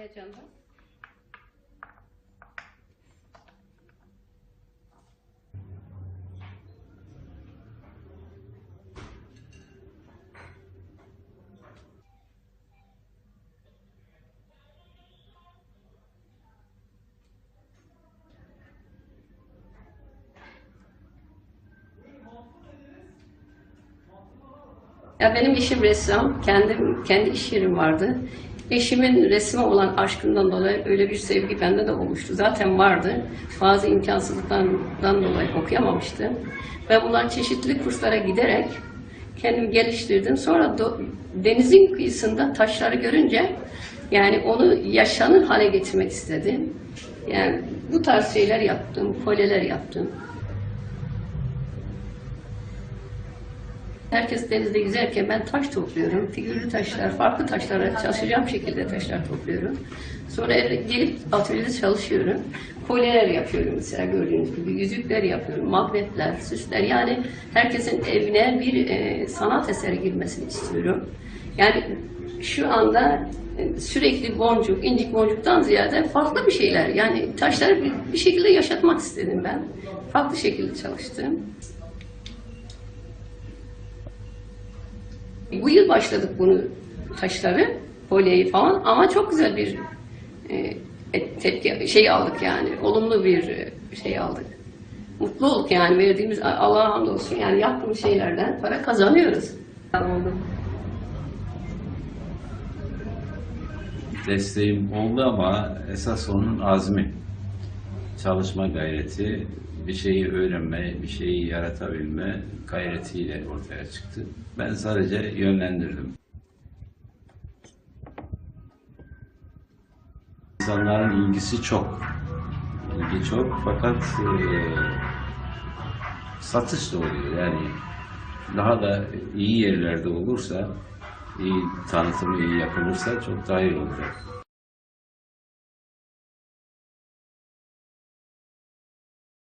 Heyecandan. Ya benim işim ressam. Kendim kendi iş yerim vardı. Eşimin resme olan aşkından dolayı öyle bir sevgi bende de olmuştu. Zaten vardı. Bazı imkansızlıklardan dolayı okuyamamıştım. Ve bunlar çeşitli kurslara giderek kendimi geliştirdim. Sonra do- denizin kıyısında taşları görünce yani onu yaşanır hale getirmek istedim. Yani bu tarz şeyler yaptım, kolyeler yaptım. Herkes denizde yüzerken ben taş topluyorum. Figürlü taşlar, farklı taşlara çalışacağım şekilde taşlar topluyorum. Sonra gelip atölyede çalışıyorum. Kolyeler yapıyorum mesela gördüğünüz gibi. Yüzükler yapıyorum, magnetler, süsler. Yani herkesin evine bir e, sanat eseri girmesini istiyorum. Yani şu anda e, sürekli boncuk, incik boncuktan ziyade farklı bir şeyler. Yani taşları bir, bir şekilde yaşatmak istedim ben. Farklı şekilde çalıştım. Bu yıl başladık bunu taşları, kolyeyi falan ama çok güzel bir e, e, tepki şey aldık yani olumlu bir e, şey aldık. Mutlu olduk yani verdiğimiz Allah'a hamdolsun yani yaptığımız şeylerden para kazanıyoruz. Oldu. desteğim oldu ama esas onun azmi. Çalışma gayreti, bir şeyi öğrenme, bir şeyi yaratabilme gayretiyle ortaya çıktı. Ben sadece yönlendirdim. İnsanların ilgisi çok. İlgi çok fakat eee, satış da oluyor. Yani daha da iyi yerlerde olursa, iyi tanıtımı iyi yapılırsa çok daha iyi olacak.